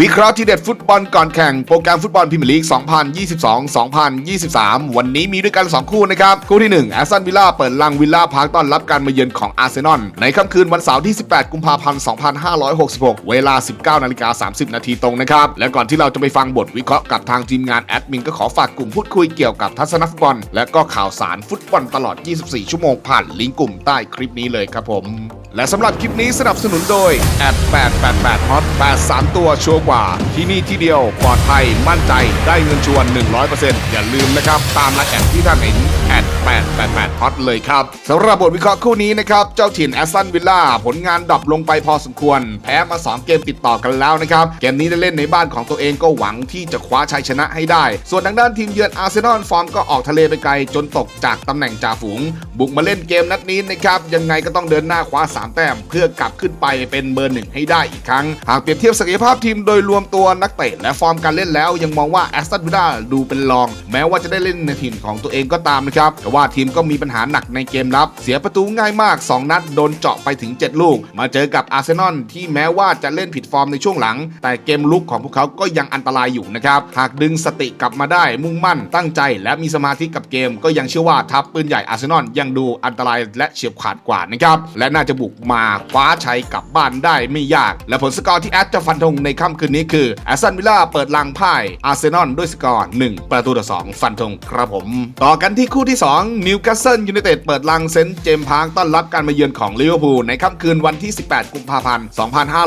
วิเคราะห์ทีเด็ดฟุตบอลก่อนแข่งโปรแกรมฟุตบอลพรีเมียร์ลีก 2022-2023 วันนี้มีด้วยกัน 2 คู่นะครับ คู่ที่1แอสตันวิลล่าเปิดลังวิลล่าพาร์คต้อนรับการมาเยือนของอาร์เซนอลในค่ำคืนวันเสาร์ที่ 18 กุมภาพันธ์ 2566 เวลา 19นาฬิกา30 นาทีตรงนะครับ และก่อนที่เราจะไปฟังบทวิเคราะห์กับทางทีมงานแอดมินก็ขอฝากกลุ่มพูดคุยเกี่ยวกับทัศนฟุตบอล และก็ข่าวสารฟุตบอลตลอด 24 ชั่วโมงผ่านลิงก์กลุ่มใต้คลิปนี้เลยครับผม และสำหรับคลิปนี้สนับสนุนโดยแอด888ฮอต83 ตัวชัวกว่า ที่นี่ที่เดียวปลอดภัยมั่นใจได้เงินชวน 100%อย่าลืมนะครับ ตามรายแอดที่ท่านเห็นแอด888ฮอตเลยครับสำหรับบทวิเคราะห์คู่นี้นะครับ เจ้าถิ่นแอสตันวิลล่าผลงานดรอปลงไปพอสมควร แพ้มา 2 เกมติดต่อกันแล้วนะครับ เกมนี้ได้เล่นในบ้านของตัวเองก็หวังที่จะคว้าชัยชนะให้ได้ ส่วนทางด้านทีมเยือนอาร์เซนอลฟอร์มก็ออกทะเลไปไกลจนตกจากตำแหน่งจ่าฝูง บุกมาเล่นเกมนัดนี้นะครับ ยังไงก็ต้องเดินหน้าคว้า 3 แต้ม เพื่อกลับขึ้นไปเป็นเบอร์หนึ่งให้ได้อีกครั้ง หากเปรียบเทียบศักยภาพทีมโดยยรวมตัวนักเตะและฟอร์มการเล่นแล้วยังมองว่าแอสตันวิลล่าดูเป็นรอง แม้ว่าจะได้เล่นในถิ่นของตัวเองก็ตามนะครับ แต่ว่าทีมก็มีปัญหาหนักในเกมรับ เสียประตูง่ายมาก 2 นัดโดนเจาะไปถึง 7 ลูก มาเจอกับอาร์เซนอลที่แม้ว่าจะเล่นผิดฟอร์มในช่วงหลัง แต่เกมลุกของพวกเขาก็ยังอันตรายอยู่นะครับ หากดึงสติกลับมาได้มุ่งมั่นตั้งใจ และมีสมาธิกับเกม ก็ยังเชื่อว่าทัพปืนใหญ่อาร์เซนอลยังดูอันตรายและเฉียบขาดกว่านะครับและน่าจะบุกมาคว้าชัยกลับบ้านได้ไม่ยาก และผลสกอร์ที่แอดจะฟันธงในค่ำคืนนี้คือแอสตันวิลล่าเปิดลังพ่ายอาร์เซนอลด้วยสกอร์1ประตูต่อ2ฟันธงครับผม ต่อกันที่คู่ที่ 2 นิวคาสเซิลยูไนเต็ดเปิดลังเซนต์เจมส์พาร์คต้อนรับการมาเยือนของลิเวอร์พูลในค่ำคืนวันที่ 18 กุมภาพันธ์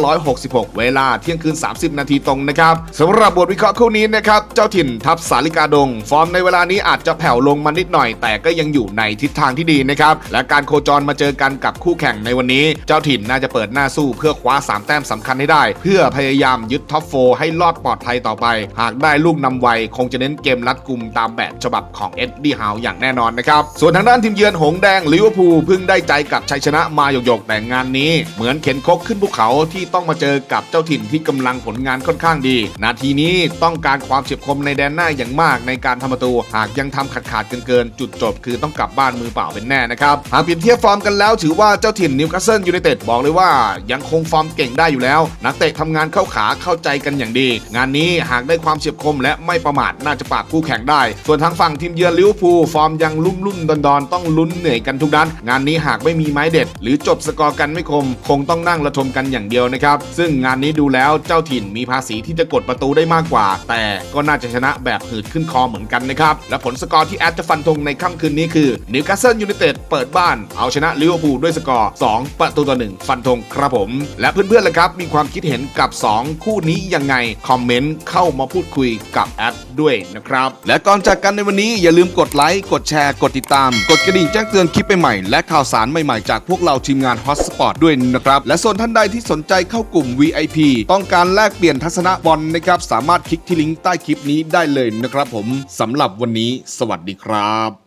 2566 เวลาเที่ยงคืน 30 นาทีตรงนะครับสำหรับบทวิเคราะห์คู่นี้นะครับเจ้าถิ่นทัพสาลิกาดง ฟอร์มในเวลานี้อาจจะแผ่วลงมานิดหน่อย แต่ก็ยังอยู่ในทิศทางที่ดีนะครับและการโคจรมาเจอกันกับคู่แข่งในวันนี้ เจ้าถิ่นน่าจะเปิดหน้าสู้เพื่อคว้า 3 แต้มสำคัญให้ได้ เพื่อพยายามยึดท็อปโฟให้รอดปลอดภัยต่อไป หากได้ลูกนำไว คงจะเน้นเกมรัดกุมตามแบบฉบับของเอ็ดดี้ฮาวอย่างแน่นอนนะครับ ส่วนทางด้านทีมเยือนหงแดงลิเวอร์พูลเพิ่งได้ใจกับชัยชนะมาหยกๆแต่งานนี้ เหมือนเข็นคกขึ้นภูเขาที่ต้องมาเจอกับเจ้าถิ่นที่กำลังผลงานค่อนข้างดี นาทีนี้ต้องการความเฉียบคมในแดนหน้าอย่างมากในการทำประตู หากยังทำขาดขาดเกินๆจุดจบคือต้องกลับบ้านมือเปล่าเป็นแน่นะครับหากเปรียบเทียบฟอร์มกันแล้วถือว่าเจ้าถิ่นนิวคาสเซิลยูไนเต็ดบอกเลยว่า ยังคงฟอร์มเก่งได้อยู่แล้ว นักเตะทำงานเข้าขาเข้าใจกันอย่างดี งานนี้หากได้ความเฉียบคมและไม่ประมาทน่าจะปราบคู่แข่งได้ ส่วนทางฝั่งทีมเยือนลิเวอร์พูลฟอร์มยังลุ่มลุ่มดอนดอนต้องลุ้นเหนื่อยกันทุกนัดงานนี้หากไม่มีไม้เด็ด หรือจบสกอร์กันไม่คม คงต้องนั่งระทมกันอย่างเดียวนะครับ ซึ่งงานนี้ดูแล้วเจ้าถิ่นมีภาษีที่จะกดประตูได้มากกว่า แต่ก็น่าจะชนะแบบหืดขึ้นคอเหมือนกันนะครับและผลสกอร์ที่แอดจะฟันธงในค่ำคืนนี้คือนิวคาสเซิลยูไนเต็ดเปิดบ้านเอาชนะลิเวอร์พูลด้วยสกอร์ 2 ประตูต่อ1ฟันธงครับผม และเพื่อนๆล่ะครับมีความคิดเห็นกับ 2 คู่นี้ยังไง คอมเมนต์เข้ามาพูดคุยกับแอดด้วยนะครับ และก่อนจากกันในวันนี้อย่าลืมกดไลค์ กดแชร์ กดติดตาม กดกระดิ่งแจ้งเตือนคลิปใหม่ๆและข่าวสารใหม่ๆจากพวกเราทีมงาน Hotspot ด้วยนะครับ และส่วนท่านใดที่สนใจเข้ากลุ่ม VIP ต้องการแลกเปลี่ยนทัศนะบอลนะครับสามารถคลิกที่ลิงก์ใต้คลิปนี้ได้เลยนะครับผมสำหรับวันนี้ สวัสดีครับ